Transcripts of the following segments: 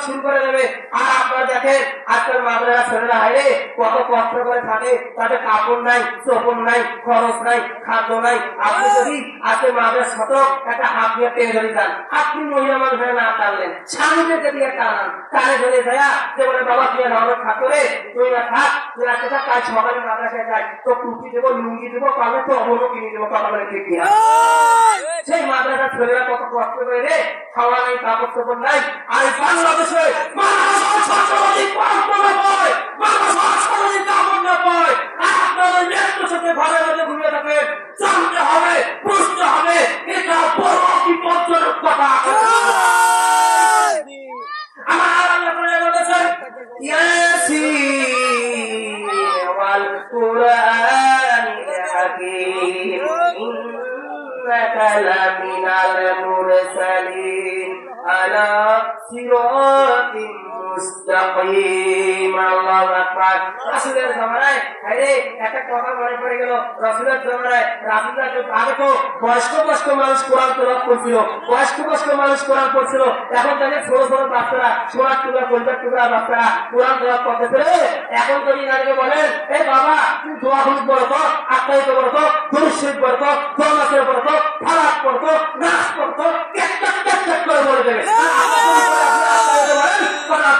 শুরু করে দেবে। আর দেখেন, আজকাল মাদ্রাসা ছেলেরা হাইরে কত কষ্ট করে থাকে। কাপড় নাই, চোপড় নাই, খরচ নাই, খাদ্য নাই। আপনি যদি আজকে শতক একটা হাত টেনে ধরে যান আপনি মহিলা মানুষ হয়ে না টানলেন টানান কানে ধরে যায়, যে বলে, বাবা, তুই তুই না থাক, তুই থাক, কাল সকালে মাদ্রাসায় যাই তো লুঙ্গি দেবো পাবে তো কিনে দেবো বলে ঠিক সেই মাদ্রাসা ছেলেরা কত কষ্ট করে রে, খাওয়া নাই, কাপড় চোপড় নাই, আর বাংলাদেশে ছাত্রবাদী কষ্ট পায় মাদ্রাসা ছাত্রবাদী কাপড় না পায় আর আপনাদের মৃত্যুর সাথে ঘরের মধ্যে ঘুমিয়ে থাকেন জানতে হবে, বুঝতে হবে মুস্তাকিম একটা কথা মনে পড়ে গেল। রাসূলের জামানায়, রাসূলরা তো আগে বয়স্ক বয়স্ক মানুষ কোরআন তেলাওয়াত বয়স্ক বয়স্ক মানুষ পড়ছিল। এখন তাহলে ছোট ছোট বাচ্চারা সোনার টুকরা বলেন বাবা তুমি দোয়া হলুদ বলো তো, আত্মায়িত বলো তো দরুদ শরীফ বলো তো দোয়া বলো তো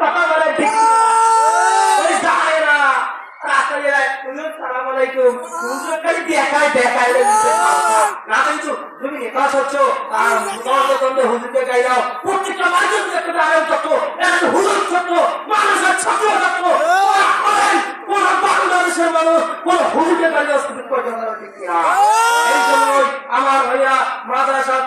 জানে না কথা বলে ঠিক কিনা? ওই জানে না রাস্তায় যায়, হুজুর, সালাম আলাইকুম। হুজুর খালি দেখায়, দেখায় রে, দিছে খাওয়া। না কিন্তু তুমি একাশ হচ্ছ, আর দ্বন্দ্বে দ্বন্দ্বে হুজুরকে গাইলাও। প্রত্যেকটা মানুষের একটা আলেম তত্ত্ব, একটা হুজুর তত্ত্ব, মানুষের ছাত্র তত্ত্ব। ওরা করেন, কোন বাংলাদেশের মানুষ, কোন হুজুরকে গাইলেও সুযোগ পর্যন্ত ঠিক কিনা? এই জন্যই আমার ভাইয়া মাদ্রাসার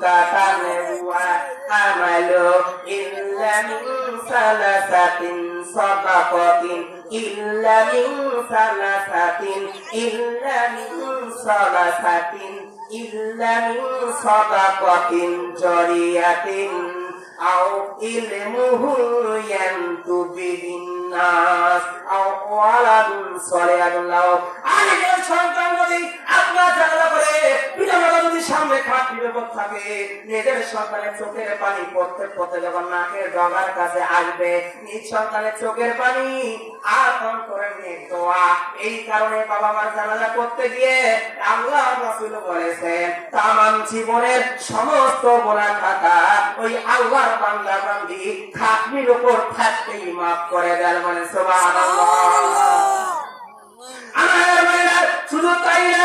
মিনকা তানওয়া আমালু ইল্লা মিন সালাসাতিন সাদাকাতিন, ইল্লা মিন সালাসাতিন, ইল্লা মিন সালাসাতিন, ইল্লা মিন সাদাকাতিন জারিয়াতিন, আও ইলমুহু নাস। আও ওয়ালাদুন সালিহাতুন লাহু। আলিমের সন্তান যদি আপনার জানালা করে পিতামাতা যদি সামনে খাট বিপদ থাকে, নিজের সন্তানের চোখের পানি পড়তে পড়তে যখন নাকের ডগার কাছে আসবে, নিজ সন্তানের চোখের পানি আর অন্তরের মেঘ দোয়া। এই কারণে বাবা মার জানাজা করতে গিয়ে আল্লাহ রাসূল বলেছেন, তামাম জীবনের সমস্ত গোনা খাতা ওই আল্লাহর বান্দা বান্দি খাটনির উপর থাকতেই মাফ করে দেন। আমার ভাইরা শুধু তাই না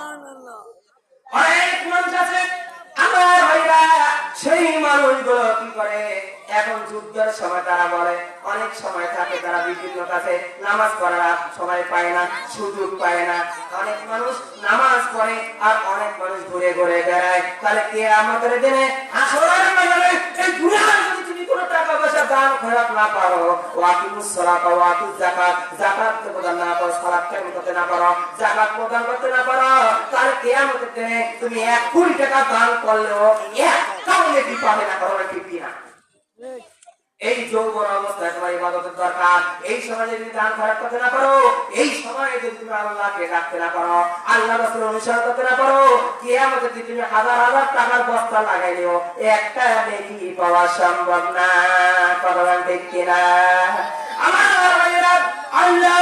তারা বিভিন্ন কাছে নামাজ পড়ার সময় পায় না, সুযোগ পায় না। অনেক মানুষ নামাজ পড়ে আর অনেক মানুষ ঘুরে ঘুরে বেড়ায়। তাহলে কে আমাদের দিনে? আসরের যদি তুমি কোনো টাকা পয়সা দান না পারো। ওয়াকিমুস সালাত যাকাত। যাকাত প্রদান না করো সালাত কায়েম করতে না পারো। যাকাত প্রদান করতে না পারো দিনে তুমি এক কোটি টাকা দান করলেও পাবে না কিনা? এই যৌবন অবস্থায় তোমার ইবাদতের দরকার। এই সময় যদি দান খরচ করতে না পারো, এই সময় যদি তুমি আল্লাহকে ডাকতে না পারো, আল্লাহ রাসূল অনুসরণ করতে না পারো, কিয়ামতের দিন তুমি হাজার হাজার টাকার বস্তা লাগাই নিও একটা নেকি পাওয়া সম্ভব না কথা ঠিক কিনা? আমার আল্লাহ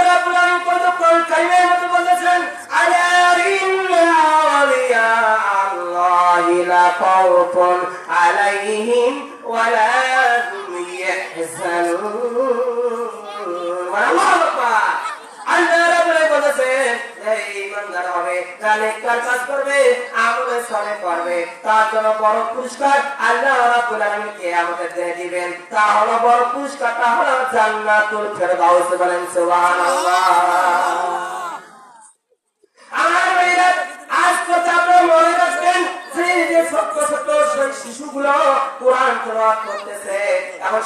তার জন্য বড় পুরস্কার আল্লাহ রাব্বুল আলামিন কিয়ামতের দিনে দিবেন। তা হলো বড় পুরস্কারটা হলো জান্নাতুল ফেরদাউস বলেন সুবহানাল্লাহ। আমার ভাইরা, আজ মনে রাখবেন যে ছোট্ট ছোট্ট সেই শিশুগুলো কোরআন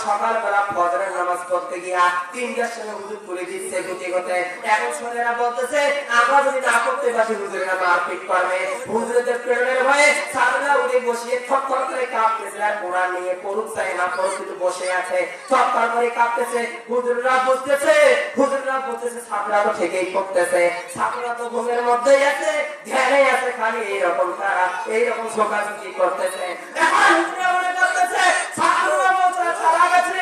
সকালবেলা ফজরের নামাজ পড়তে গিয়া তিনটার সময় হুজুর তুলে দিচ্ছে গুটি গতে এখন ছেলেরা বলতেছে, আমরা যদি না করতে পারি, হুজুরেরা মারপিট করবে হুজুরদের প্রেরণের ভয়ে ছাত্ররা উঠে বসিয়ে থরথর করে কাঁপতেছে, আর কোরআন নিয়ে পড়ুক চাই না পড়ুক কিন্তু বসে আছে। থরথর করে কাঁপতেছে, হুজুররা বুঝতেছে, হুজুররা বলতেছে ছাত্ররা তো ঠিকই করতেছে। ছাত্ররা তো ঘুমের মধ্যেই আছে ধ্যানে আছে, খালি এইরকম তারা, এইরকম শোকাশুকি করতেছে। করতেছে গেছে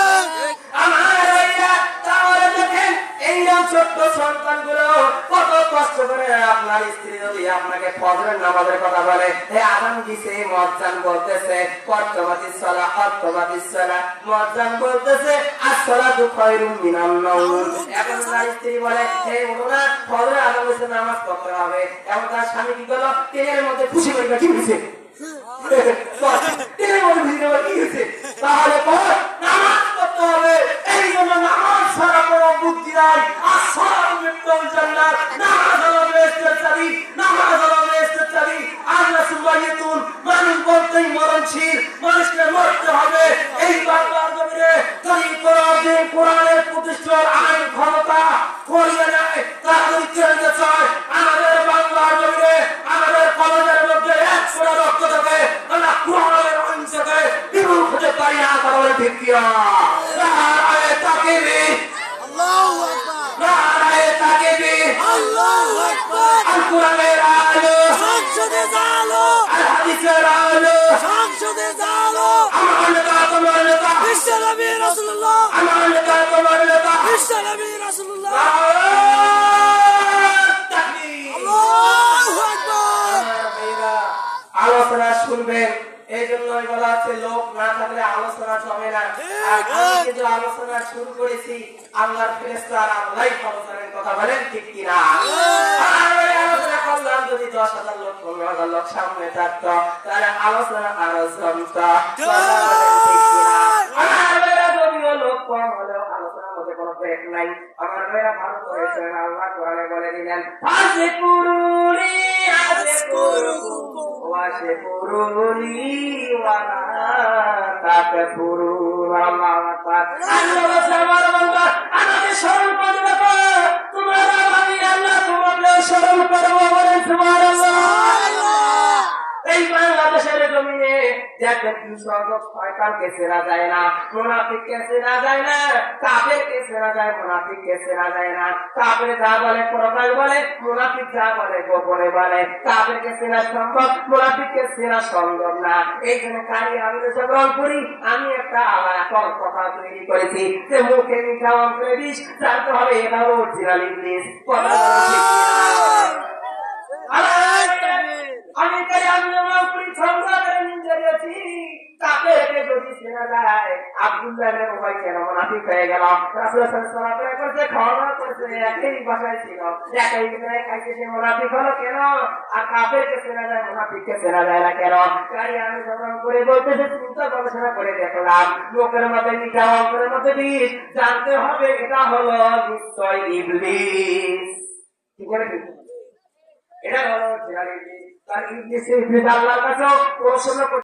এইরকম ছোট্ট সন্তানগুলো। কত কষ্ট করে আপনার স্ত্রী যদি আপনাকে ফজরের নামাজের কথা বলে হে আদান দিছে মজ্জান বলতেছে? কর্তবাতি সলা মজ্জান বলতেছে খয়রুম নাউম এখন তার স্ত্রী বলে হে উঠো না ফজরের আদান দিছে নামাজ পড়তে হবে। এখন তার স্বামী কি করল? তেলের মধ্যে খুশি করে কি হয়েছে আল হাদিসের আলো। সংসদে জালো। আমার নেতা তোমার নেতা। বিশ্বনবী রাসূলুল্লাহ। আমার নেতা তোমার নেতা। বিশ্বনবী রাসূলুল্লাহ। আলোচনা শুনবেন। এই জন্যই বলা আছে লোক না থাকলে আলোচনা জমে না। আমি কিন্তু আলোচনা শুরু করেছি আল্লাহর ফেরেস্তা আর আল্লাহ আলোচনার কথা বলেন ঠিক কিনা? আর ওই আলোচনা যদি দশ হাজার লোক পনেরো হাজার লোক সামনে থাকতো তাহলে আলোচনা আরও জমত। কথা বলেন ঠিক কিনা আমার ভাইরা যদিও লোক কম হলেও আলোচনার মধ্যে কোনো ব্রেক নাই আমার ভাইরা ভালো করে আল্লাহ কোরআনে বলে দিলেন আজে কুরুনি আজে কুরুকু ওয়াশে কুরুনি ওয়ালা তাকফুরুন আল্লাহু আকবার আল্লাহ আমার বান্দা আমাকে স্মরণ করে দেখো স্মরণ করব বলে সুবহানাল্লাহ। এই বাংলাদেশের জমিনে দেখবেন কি সহজ শয়তানকে চেনা যায় না। মুনাফিককে চেনা যায় না কাফেরকে চেনা যায় মুনাফিককে চেনা যায় না। কাফের যা বলে প্রকাশ বলে মুনাফিক যা বলে গোপনে বলে। কাফেরকে চেনা সম্ভব মুনাফিককে চেনা সম্ভব না। এই জন্য কারি আমি গ্রহণ করি আমি একটা এখন কথা তৈরি করেছি যে মুখে মিঠা অন্তরে বিষ জানতে হবে এটা হলো অরিজিনাল ইংলিশ। কথা। আমি তাই আমি আমার করে নিন্দে দিয়েছি। তাকে একে যদি চেনা যায় আব্দুল্লাহের উভয় কেন সাল্লাল্লাহু আলাইহি করছে, খাওয়া করছে, একই ছিল। একই খাইছে সে মুনাফিক কেন? আর না কেন? তাই আমি ঝগড়া করে চিন্তা গবেষণা করে দেখলাম, লোকের মধ্যে মধ্যে জানতে হবে, এটা হলো নিশ্চয় ইবলিস। ঠিক আছে? এটা হলো তার ইংলিশে আল্লাহর কাছেও করতে